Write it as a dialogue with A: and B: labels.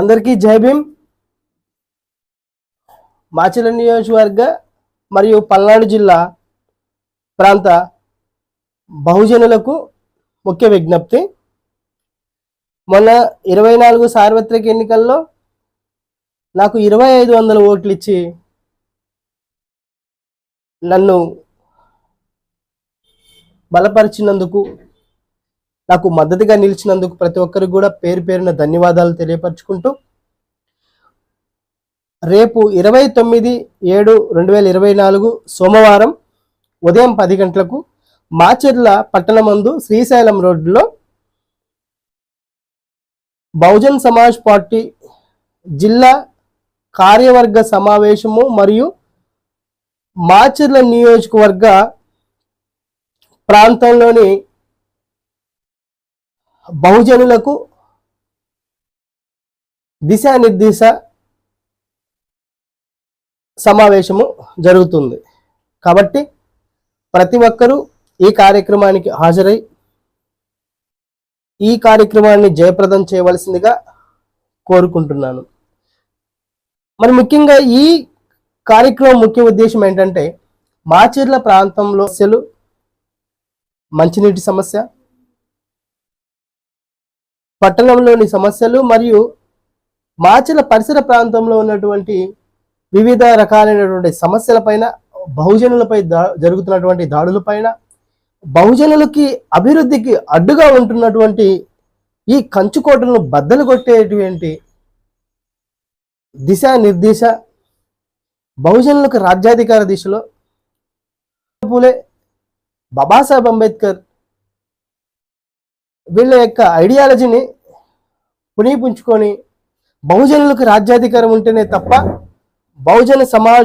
A: అందరికీ జై భీమ్. మాచిల నియోజకవర్గ మరియు పల్నాడు జిల్లా ప్రాంత బహుజనులకు ముఖ్య విజ్ఞప్తి. మొన్న ఇరవై నాలుగు సార్వత్రిక ఎన్నికల్లో నాకు ఇరవై ఐదు వందల ఓట్లు ఇచ్చి నన్ను బలపరిచినందుకు నాకు మద్దతుగా నిలిచినందుకు ప్రతి ఒక్కరికి కూడా పేరు పేరున ధన్యవాదాలు తెలియపరచుకుంటూ రేపు ఇరవై తొమ్మిది ఏడు రెండు వేల ఇరవై నాలుగు సోమవారం ఉదయం పది గంటలకు మాచెర్ల పట్టణమందు శ్రీశైలం రోడ్డులో బహుజన్ సమాజ్ పార్టీ జిల్లా కార్యవర్గ సమావేశము మరియు మాచెర్ల నియోజకవర్గ ప్రాంతంలోని బహుజనులకు దిశానిర్దేశ సమావేశము జరుగుతుంది. కాబట్టి ప్రతి ఒక్కరూ ఈ కార్యక్రమానికి హాజరై ఈ కార్యక్రమాన్ని జయప్రదం చేయవలసిందిగా కోరుకుంటున్నాను. మరి ముఖ్యంగా ఈ కార్యక్రమం ముఖ్య ఉద్దేశం ఏంటంటే మాచర్ల ప్రాంతంలో సమస్యలు మంచినీటి సమస్య పట్టణంలోని సమస్యలు మరియు మాచల పరిసర ప్రాంతంలో ఉన్నటువంటి వివిధ రకాలైనటువంటి సమస్యలపైన బహుజనులపై దా జరుగుతున్నటువంటి దాడులపైన బహుజనులకి అభివృద్ధికి అడ్డుగా ఉంటున్నటువంటి ఈ కంచుకోటలను బద్దలు కొట్టేటువంటి దిశ నిర్దేశ బహుజనులకు రాజ్యాధికార దిశలో పూలే బాబాసాహెబ్ అంబేద్కర్ వీళ్ళ యొక్క ఐడియాలజీని పునీపుంచుకొని బహుజనులకు రాజ్యాధికారం ఉంటేనే తప్ప బహుజన సమాజ